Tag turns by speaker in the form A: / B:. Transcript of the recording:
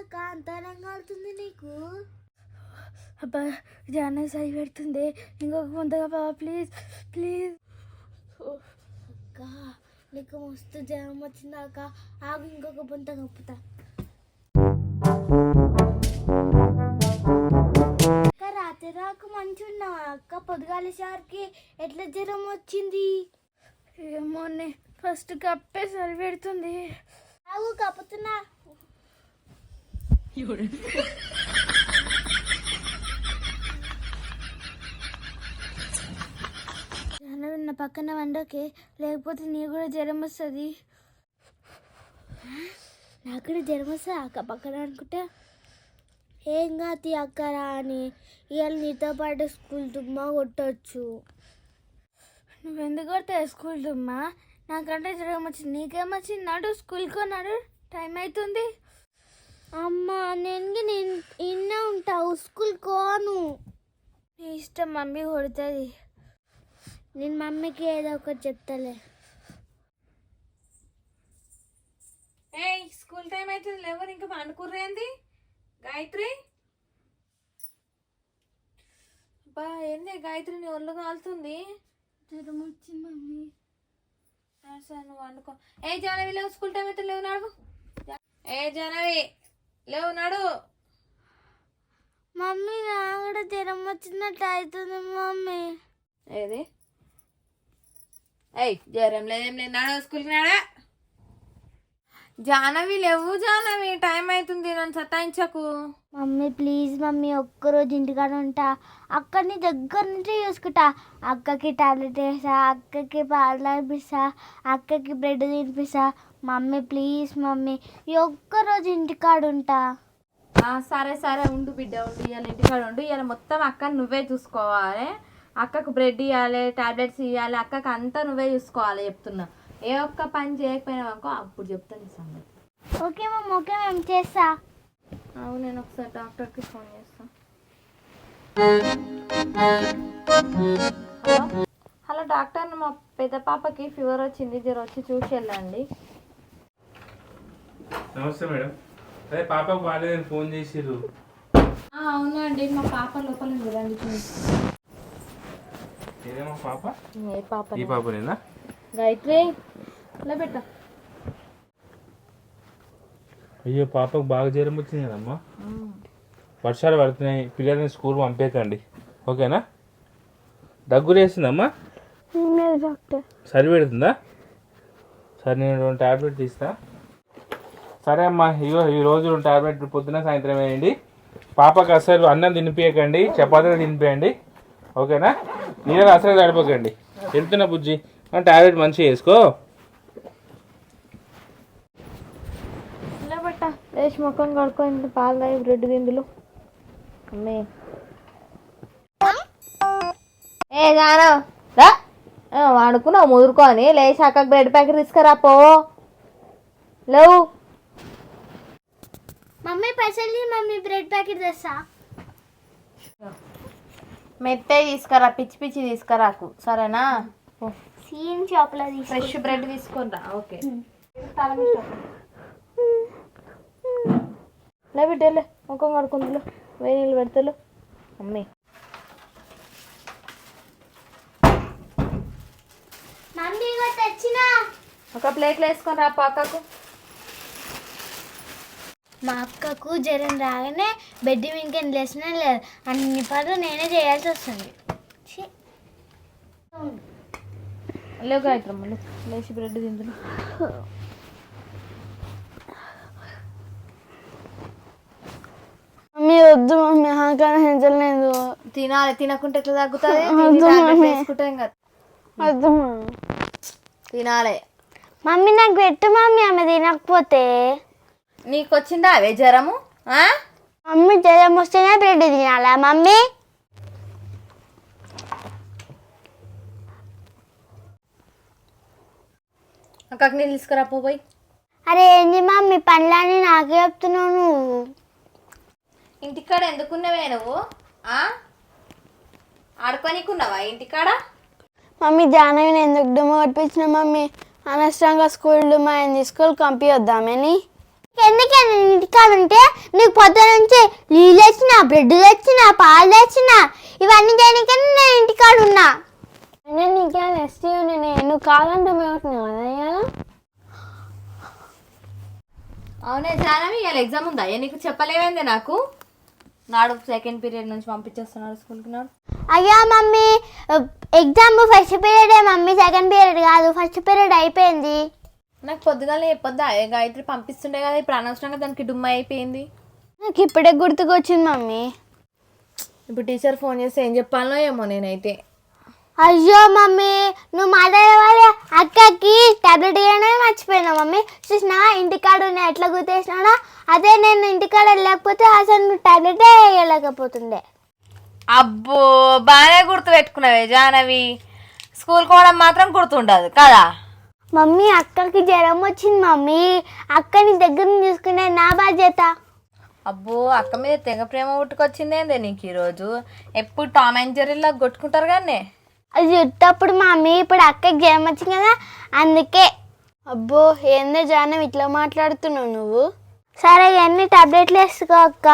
A: ఏందక్క అంతరంగా అవుతుంది నీకు?
B: అబ్బా జాన సరి పెడుతుంది ఇంకొక ముందుగా బాబా ప్లీజ్ ప్లీజ్
A: అక్క నీకు మస్తు జ్వరం వచ్చిందాక ఆగు ఇంకొక బొంత కప్పుతా. అక్క రాత్రి రాక మంచి ఉన్నావా అక్క? పొద్దుగాల సార్కి ఎట్లా జ్వరం వచ్చింది?
B: ఏమోనే ఫస్ట్ కప్పే సరి పెడుతుంది.
A: ఆగు కప్పుతున్నా.
B: జాన నా పక్కన వండకే లేకపోతే నీ కూడా జ్వరం వస్తుంది.
A: నాకు కూడా జ్వరం వస్తా అక్క పక్కన అనుకుంటా. ఏం కాదు అక్క రా అని ఇవాళ నీతో పాటు స్కూల్ తుమ్మా కొట్టచ్చు.
B: నువ్వెందుకు కొడతావు స్కూల్ తుమ్మా నాకంటే జ్వరం వచ్చింది నీకేమొచ్చింది నాడు స్కూల్కి నాడు టైం అవుతుంది
A: అమ్మా నేను నేను ఇన్నే ఉంటావు స్కూల్ కోను.
B: నీ ఇష్టం మమ్మీ కొడుతుంది.
A: నేను మమ్మీకి ఏదో ఒకటి చెప్తాలే.
C: ఏయ్ స్కూల్ టైం అవుతుంది లేవరు ఇంకా పండుకుర్రేంది గాయత్రి? బా ఏంది గాయత్రి నీ ఒళ్ళు కాలుతుంది.
B: జ్వరం వచ్చింది మమ్మీ.
C: సరే నువ్వు వండుకో. ఏ జానవి లేవు స్కూల్ టైం అయితే లేవు నాడు. ఏ జానవి. లేవు నాడు
A: మమ్మీ నా కూడా జ్వరం వచ్చినట్టు అవుతుంది మమ్మీ.
C: ఏది? ఏయ్ జ్వరం లేదేం లేదు. నాడు స్కూల్కి నాడా జానవి లేవు జానవి టైం అవుతుంది నన్ను సతాయించకు.
A: మమ్మీ ప్లీజ్ మమ్మీ ఒక్కరోజు ఇంటికాడ ఉంటా. అక్కడిని దగ్గర నుంచి చూసుకుంటా. అక్కకి టాబ్లెట్ వేసా అక్కకి పాలు తాగిపిస్తా అక్కకి బ్రెడ్ తినిపిస్తా. మమ్మీ ప్లీజ్ మమ్మీ ఈ ఒక్కరోజు ఇంటికాడ ఉంటా.
C: సరే సరే ఉండు బిడ్డ ఉండు ఇవాళ ఇంటికాడ ఉండు. ఇవాళ మొత్తం అక్క నువ్వే చూసుకోవాలి. అక్కకు బ్రెడ్ ఇవ్వాలి టాబ్లెట్స్ ఇవ్వాలి అక్కకు అంతా నువ్వే చూసుకోవాలి చెప్తున్నా. ఏ ఒక్క పని చేయకపోయినావు అనుకో అప్పుడు చెప్తాను ఈ సంగతి.
A: ఓకే మమ్మీ ఓకే మేము చేస్తా.
C: అవును నేను ఒకసారి డాక్టర్కి ఫోన్ చేస్తాను హలో హలో డాక్టర్ మా పెద్ద పాపకి ఫీవర్ వచ్చింది జర వచ్చి చూసి వెళ్ళండి.
D: నమస్తే మేడం. అదే పాపకు బాగాలేదని ఫోన్ చేసిర్రు.
C: ఆ, అవునండి మా పాప లోపల ఉంది రండి చూసి
D: ఏదేమో పాప?
C: ఏ పాప
D: ఈ పాపనేనా
C: గాయత్రి ఇలా పెట్ట.
D: అయ్యో పాపకు బాగా జ్వరం వచ్చింది కదమ్మా. వర్షాలు పడుతున్నాయి. పిల్లల్ని స్కూల్ పంపేకండి ఓకేనా? దగ్గు వేసిందమ్మా
A: డాక్టర్.
D: సరి పెడుతుందా? సరే నేను రెండు టాబ్లెట్ తీస్తా. సరే అమ్మా ఇగో ఈ రోజు రెండు టాబ్లెట్ పొద్దున సాయంత్రం వేయండి. పాపకు అసలు అన్నం తినిపించకండి చపాతీలు తినిపించండి ఓకేనా? నీళ్ళు అసలు గడపకండి వెళ్తున్నా బుజ్జి? టాబ్లెట్ మంచిగా వేసుకో.
C: పెట్ట లేచి ముఖం కడుక్కొని పాలు తాగి బ్రెడ్ తిందులు. అమ్మే. ఏ జాను రా ఆ, వండుకున్నావు ముదురుకొని. లేచి అక్క బ్రెడ్ ప్యాకెట్ తీసుకురా పో. లేవు.
A: మమ్మీ పైసలు మమ్మీ బ్రెడ్ ప్యాకెట్ తెస్తా.
C: మెత్తయి తీసుకురా పిచ్చి పిచ్చి తీసుకురాకు. సరేనా?
A: సీన్ షాప్లో తీసి
C: ఫ్రెష్ బ్రెడ్ తీసుకురా ఓకే. లే బిడ్డలే ముఖం కడుకుందులు వేడి నీళ్ళు పెడతలు. అమ్మే.
A: మమ్మీ ఇగో తెచ్చినా.
C: ఒక ప్లేట్లో వేసుకొని రా పక్కకు
A: మా అక్కకు జ్వరం రాగానే బెడ్ మీదకి లేచిన లేదు. అన్ని పనులు నేనే చేయాల్సి వస్తుంది.
C: లేవు గాయత్రమ్మ లేవు. లేచి బ్రెడ్ తిందులు.
B: మమ్మీ వద్దు మమ్మీ హించలేదు
C: తినాలి తినకుంటే ఎట్లా తగ్గుతుంది? వేసుకుంటాం కదా.
B: వద్దు
C: తినాలి.
A: మమ్మీ నాకు పెట్టు మమ్మీ ఆమె తినకపోతే.
C: నీకు వచ్చిందా అవే జ్వరము? ఆ?
A: మమ్మీ జ్వరం వస్తేనే బ్రెడ్ తినాలా? మమ్మీ?
C: అక్కకి తీసుకురా పోయి.
A: అరే ఏంది మమ్మీ పనులని నాకే చెప్తున్నావు నువ్వు?
C: ఇంటికాడ ఎందుకున్నావే నువ్వు? ఆ? ఆడుకోనికున్నావా ఇంటికాడ?
B: మమ్మీ జానవిని ఎందుకు డుమ్మ పట్టించిన మమ్మీ? అనవసరంగా స్కూల్ డుమ్మ అయింది స్కూల్ పంపించొద్దామని
A: ఎందుకే నేను ఇంటికాడ ఉంటే నీకు పొద్దు నుంచి నీళ్ళు వచ్చిన బ్రెడ్ తెచ్చిన పాలు తెచ్చిన ఇవన్నీ చేయడానికి నేను ఇంటికాడ ఉన్నా.
B: నేను నీకే నెక్స్ట్ నేను కావాలంటే మేము కదా
C: అవునే జానవి ఇవాళ ఎగ్జామ్ ఉందా? అయ్యా నీకు చెప్పలేమైంది నాకు? నాడు సెకండ్ పీరియడ్ నుంచి పంపించేస్తున్నారు స్కూల్కి నాడు.
A: అయ్యా మమ్మీ ఎగ్జామ్ ఫస్ట్ పీరియడే మమ్మీ సెకండ్ పీరియడ్ కాదు ఫస్ట్ పీరియడ్ అయిపోయింది.
C: నాకు పొద్దుగాల చెప్పొద్దా? ఏ గాయత్రి పంపిస్తుండే కదా ఇప్పుడు అనవసరంగా దానికి డుమ్మ అయిపోయింది.
B: నాకు ఇప్పుడే గుర్తుకొచ్చింది మమ్మీ.
C: ఇప్పుడు టీచర్ ఫోన్ చేస్తే ఏం చెప్పాలనో ఏమో నేనైతే.
A: అయ్యో మమ్మీ నువ్వు మాట్లాడేవాళ్ళే అక్కకి టాబ్లెట్ ఇవ్వడమే మర్చిపోయినా మమ్మీ. చూసినా ఇంటికాడ ఉన్న ఎట్లా గుర్తేసినా అదే నేను ఇంటికాడ వెళ్ళకపోతే అసలు నువ్వు టాబ్లెటే వేయలేకపోతుండే
C: అబ్బో బాగానే గుర్తు పెట్టుకున్నావే జానవి స్కూల్ పోవడం మాత్రం గుర్తుండదు కదా?
A: మమ్మీ అక్కకి జ్వరం వచ్చింది మమ్మీ. అక్కని దగ్గర చూసుకునే నా బాధ్యత.
C: అబ్బో అక్క మీద తెగ ప్రేమ పుట్టుకొచ్చిందేందే నీకు ఈరోజు? ఎప్పుడు టామ్ అండ్ జెర్రీలా కొట్టుకుంటారు కానీ
A: అది చుట్టప్పుడు మమ్మీ ఇప్పుడు అక్కకి జ్వరం వచ్చింది కదా అందుకే.
B: అబ్బో ఏందే జానం ఇట్లా మాట్లాడుతున్నావు నువ్వు?
A: సరే ఇవన్నీ టాబ్లెట్లు వేసుకో అక్క.